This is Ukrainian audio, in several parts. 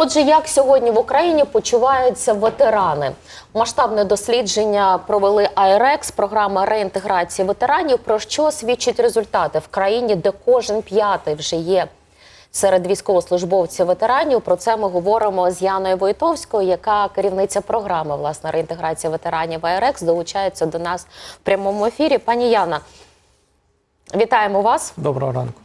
Отже, як сьогодні в Україні почуваються ветерани? Масштабне дослідження провели АРЕКС, програма реінтеграції ветеранів. Про що свідчать результати в країні, де кожен п'ятий вже є серед військовослужбовців ветеранів? Про це ми говоримо з Яною Войтовською, яка керівниця програми власне реінтеграції ветеранів АРЕКС, долучається до нас в прямому ефірі. Пані Яна, вітаємо вас. Доброго ранку.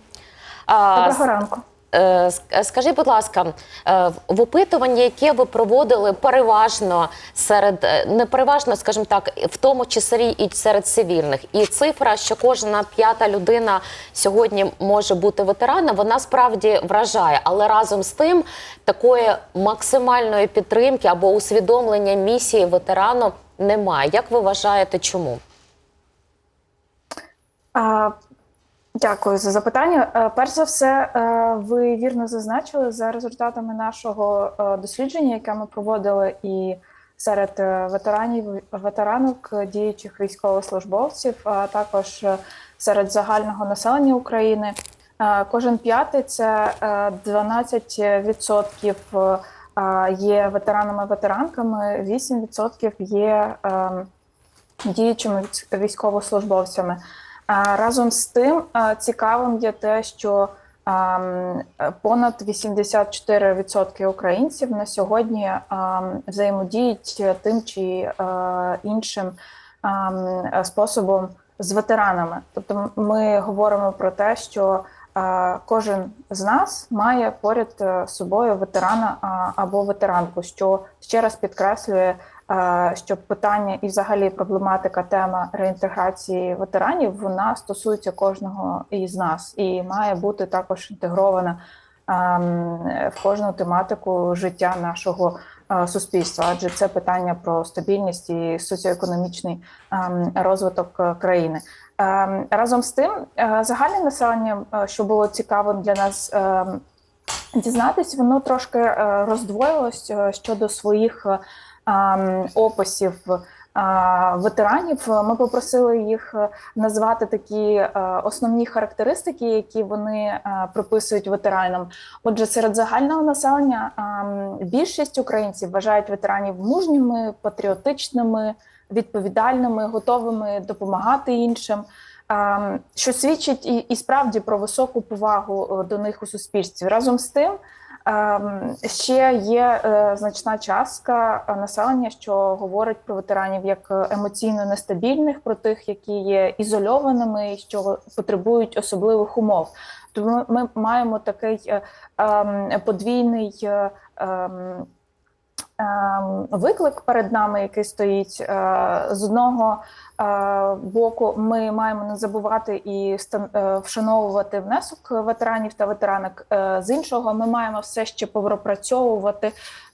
Доброго ранку. Е, ск- Скажіть, будь ласка, е, в опитуванні, яке ви проводили переважно серед е, не переважно, скажімо так, в тому числі і серед цивільних, і цифра, що кожна п'ята людина сьогодні може бути ветераном, вона справді вражає. Але разом з тим такої максимальної підтримки або усвідомлення місії ветерану немає. Як ви вважаєте, чому? Дякую за запитання. Е, Перш за все, е, ви вірно зазначили за результатами нашого е, дослідження, яке ми проводили і серед ветеранів, ветеранок, діючих військовослужбовців, а також серед загального населення України. Кожен п'ятий це е, 12% е, є ветеранами-ветеранками, 8% є ем, діючими військовослужбовцями. Разом з тим цікавим є те, що понад 84% українців на сьогодні взаємодіють тим чи іншим способом з ветеранами. Тобто, ми говоримо про те, що кожен з нас має поряд е, з собою ветерана або ветеранку, що ще раз підкреслює е, що питання і взагалі проблематика тема реінтеграції ветеранів вона стосується кожного із нас і має бути також інтегрована ем, в кожну тематику життя нашого е, суспільства, адже це питання про стабільність і соціоекономічний ем, розвиток е, країни. Ем, Разом з тим, е, загальне населення, що було цікавим для нас. Дізнатись, воно трошки роздвоїлось щодо своїх описів е, ветеранів. Ми попросили їх е, назвати такі е, основні характеристики, які вони приписують ветеранам. Отже, серед загального населення більшість українців вважають ветеранів мужніми, патріотичними, відповідальними, готовими допомагати іншим. Що свідчить і, і справді про високу повагу до них у суспільстві. Разом з тим, ще є е, значна частка е, населення, що говорить про ветеранів як е, емоційно нестабільних, про тих, які є ізольованими що потребують особливих умов. Тому ми маємо такий ем, подвійний. Ем, Виклик перед нами, який стоїть Е, з одного е, боку, ми маємо не забувати і е, вшановувати внесок ветеранів та ветеранок. З іншого, ми маємо все ще пропрацьовувати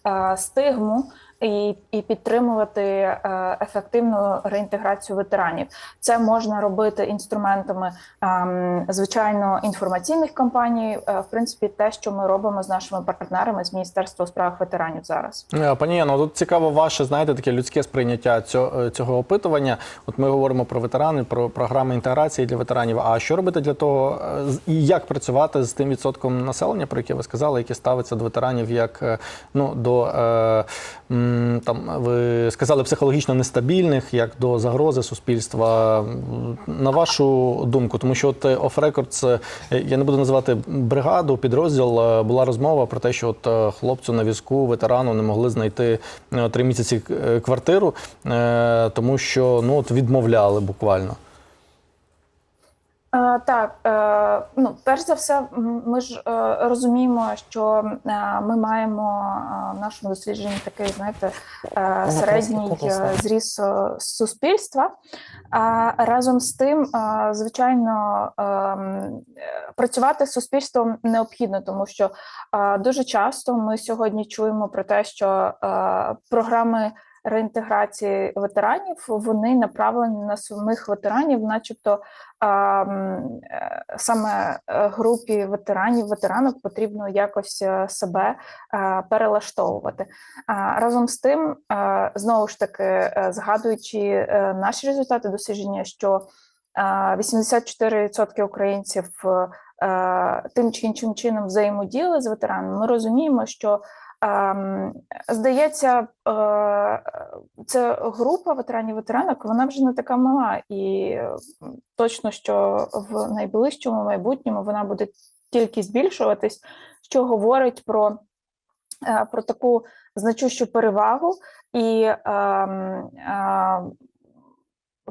е, стигму і, і підтримувати е, ефективну реінтеграцію ветеранів. Це можна робити інструментами ем, звичайно інформаційних кампаній. Е, В принципі, те, що ми робимо з нашими партнерами з Міністерства у справах ветеранів зараз. Е, Пані Яно, тут цікаво ваше, знаєте, таке людське сприйняття цього, цього опитування. От ми говоримо про ветерани, про програми інтеграції для ветеранів. А що робити для того, і як працювати з тим відсотком населення, про яке ви сказали, які ставиться до ветеранів як ну до е, там ви сказали психологічно нестабільних, як до загрози суспільства. На вашу думку, тому що от оф рекорд, я не буду називати бригаду, підрозділ. е, Була розмова про те, що от е, хлопцю на візку, ветерану не могли знайти е, три місяці е, квартиру, е, тому що ну от відмовляли буквально. Е, Так, е, ну перш за все, ми ж е, розуміємо, що ми маємо в нашому дослідженні такий, знаєте, середній зріс суспільства. А разом з тим, звичайно, працювати з суспільством необхідно, тому що дуже часто ми сьогодні чуємо про те, що програми. Реінтеграції ветеранів вони направлені на самих ветеранів, начебто е, саме е, групі ветеранів, ветеранок потрібно якось е, себе перелаштовувати. Разом з тим, знову ж таки, згадуючи наші результати дослідження, що е, 84% українців тим чи іншим чином взаємодіяли з ветеранами, ми розуміємо, що Здається, е, це група ветеранів ветеранок, вона вже не така мала, і е, точно, що в найближчому майбутньому вона буде тільки збільшуватись, що говорить про, е, про таку значущу перевагу і ем, е,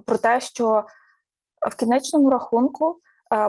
про те, що в кінечному рахунку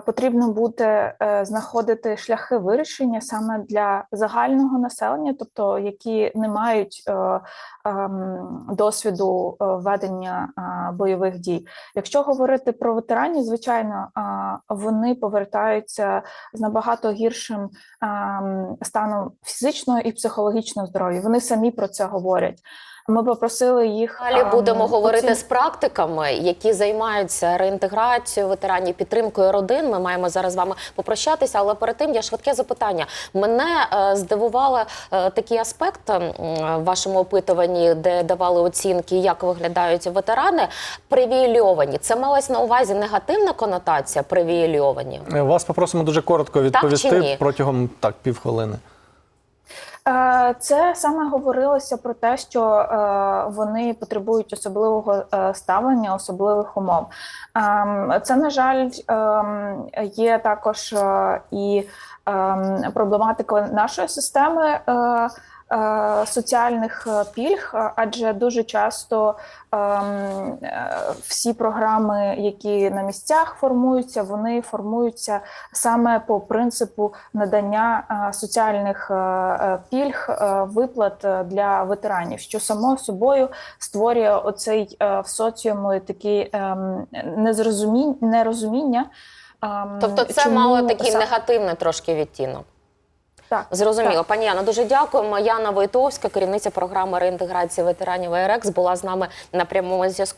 потрібно буде е, знаходити шляхи вирішення саме для загального населення, тобто які не мають е, ем, досвіду е, ведення е, бойових дій. Якщо говорити про ветеранів, звичайно, е, вони повертаються з набагато гіршим ем, станом фізичного і психологічного здоров'я. Вони самі про це говорять. Ми попросили їх Далі ем, будемо говорити оцін- з практиками, які займаються реінтеграцією ветеранів, підтримкою родин. Ми маємо зараз з вами попрощатися, але перед тим я швидке запитання. Мене е, здивували е, такі аспекти в вашому опитуванні, де давали оцінки, як виглядають ветерани. Привілейовані. Це малась на увазі негативна конотація. Привілейовані. Е, Вас попросимо дуже коротко відповісти чи ні? протягом так півхвилини. Е, Це саме говорилося про те, що е, вони потребують особливого е, ставлення, особливих умов. Ем, Це, на жаль, ем, є також і ем, проблематика нашої системи. Е, Соціальних е, пільг, адже дуже часто ем, е, всі програми, які на місцях формуються, вони формуються саме по принципу надання соціальних пільг, виплат для ветеранів, що само собою створює оцей в соціумі такі ем, нерозуміння. ем, Тобто, це чому мало такий са- негативний трошки відтінок. Так, Зрозуміло, так. пані Яна, дуже дякуємо. Яна Войтовська, керівниця програми реінтеграції ветеранів АРЕКС, була з нами на прямому зв'язку.